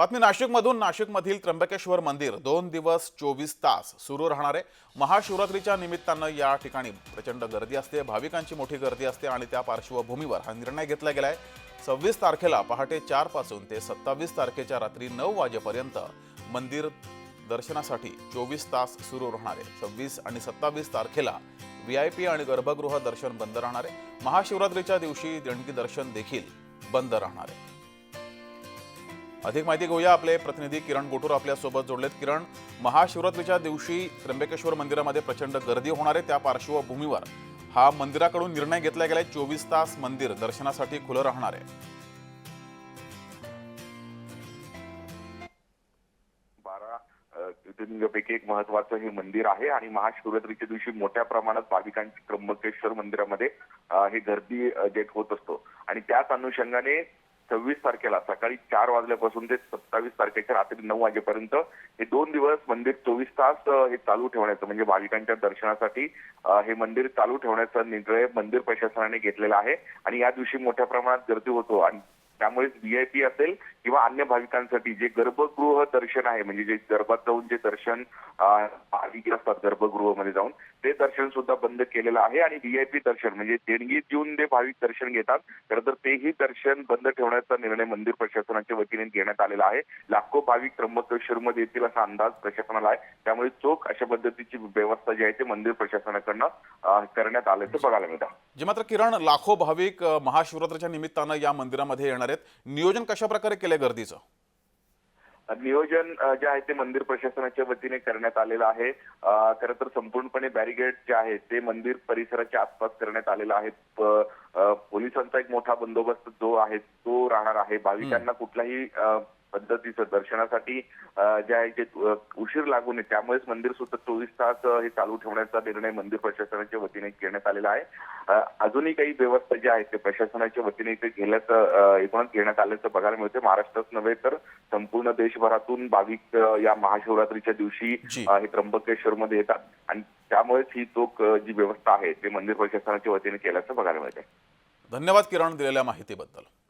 बातमी नाशिकमधून. नाशिकमधील त्र्यंबकेश्वर मंदिर दोन दिवस चोवीस तास सुरू राहणार आहे. महाशिवरात्रीच्या निमित्तानं या ठिकाणी प्रचंड गर्दी असते भाविकांची मोठी गर्दी असते आणि त्या पार्श्वभूमीवर हा निर्णय घेतला गेला आहे सव्वीस तारखेला पहाटे चारपासून ते सत्तावीस तारखेच्या रात्री नऊ वाजेपर्यंत मंदिर दर्शनासाठी चोवीस तास सुरू राहणार आहे. सव्वीस आणि सत्तावीस तारखेला व्ही आय पी आणि गर्भगृह दर्शन बंद राहणार आहे. महाशिवरात्रीच्या दिवशी देणगी दर्शन देखील बंद राहणार आहे. अधिक माहिती घेऊया आपले प्रतिनिधी किरण गोटूर आपल्यासोबत जोडलेत. किरण महाशिवरात्रीच्या दिवशी त्र्यंबकेश्वर मंदिरामध्ये प्रचंड गर्दी होणार आहे. त्या पार्श्वभूमीवर हा मंदिराकडून निर्णय घेतला गेलाय. चोवीस तास मंदिर दर्शनासाठी खुलं राहणार आहे. बारा ज्योतिर्लिंगापैकी एक महत्वाचं हे मंदिर आहे आणि महाशिवरात्रीच्या दिवशी मोठ्या प्रमाणात भाविकांची त्र्यंबकेश्वर मंदिरामध्ये हे गर्दी जे होत असतो. आणि त्याच अनुषंगाने सव्वीस तारखेला सकाळी चार वाजल्यापासून ते सत्तावीस तारखेच्या रात्री नऊ वाजेपर्यंत हे दोन दिवस मंदिर चोवीस तास हे चालू ठेवण्याचं म्हणजे भाविकांच्या दर्शनासाठी हे मंदिर चालू ठेवण्याचा निर्णय मंदिर प्रशासनाने घेतलेला आहे. आणि या दिवशी मोठ्या प्रमाणात गर्दी होतो. आणि त्यामुळे व्हीआयपी असेल किंवा अन्य भाविकांसाठी जे गर्भगृह दर्शन आहे म्हणजे जे गर्भात जाऊन जे दर्शन भाविक असतात गर्भगृहामध्ये जाऊन ते दर्शन सुद्धा बंद केलेलं आहे आणि व्हीआयपी दर्शन म्हणजे देणगी देऊन जे भाविक दर्शन घेतात खरं तर तेही दर्शन बंद ठेवण्याचा निर्णय मंदिर प्रशासनाच्या वतीने घेण्यात आलेला आहे. लाखो भाविक त्र्यंबकेश्वरमध्ये येतील असा अंदाज प्रशासनाला आहे. त्यामुळे चोख अशा पद्धतीची व्यवस्था जी आहे ते मंदिर प्रशासनाकडनं करण्यात आल्याचं बघायला मिळतं. जे मात्र किरण लाखो भाविक महाशिवरात्रीच्या निमित्तानं या मंदिरामध्ये येणार आहेत. नियोजन कशा प्रकारे केलंय गर्दीचं? नियोजन जे आहे ते मंदिर प्रशासनाच्या वतीने करण्यात आलेलं आहे. खरं तर संपूर्णपणे बॅरिगेड जे आहे ते मंदिर परिसराच्या आसपास करण्यात आलेलं आहे. पोलिसांचा एक मोठा बंदोबस्त जो आहे तो राहणार आहे. भाविकांना कुठल्याही अ, पद्धतीचं दर्शनासाठी जे आहे ते उशीर लागू नये त्यामुळेच मंदिर सुद्धा चोवीस तास हे चालू ठेवण्याचा निर्णय मंदिर प्रशासनाच्या वतीने घेण्यात आलेला आहे. अजूनही काही व्यवस्था ज्या आहेत ते प्रशासनाच्या वतीने इथे अ, एकूणच घेण्यात आल्याचं बघायला मिळते महाराष्ट्रात नव्हे तर संपूर्ण देशभरातून भाविक या महाशिवरात्रीच्या दिवशी हे त्र्यंबकेश्वरमध्ये येतात. आणि त्यामुळेच ही चोख अ, जी व्यवस्था आहे ते मंदिर प्रशासनाच्या वतीने केल्याचं बघायला मिळते धन्यवाद किरण दिलेल्या माहितीबद्दल.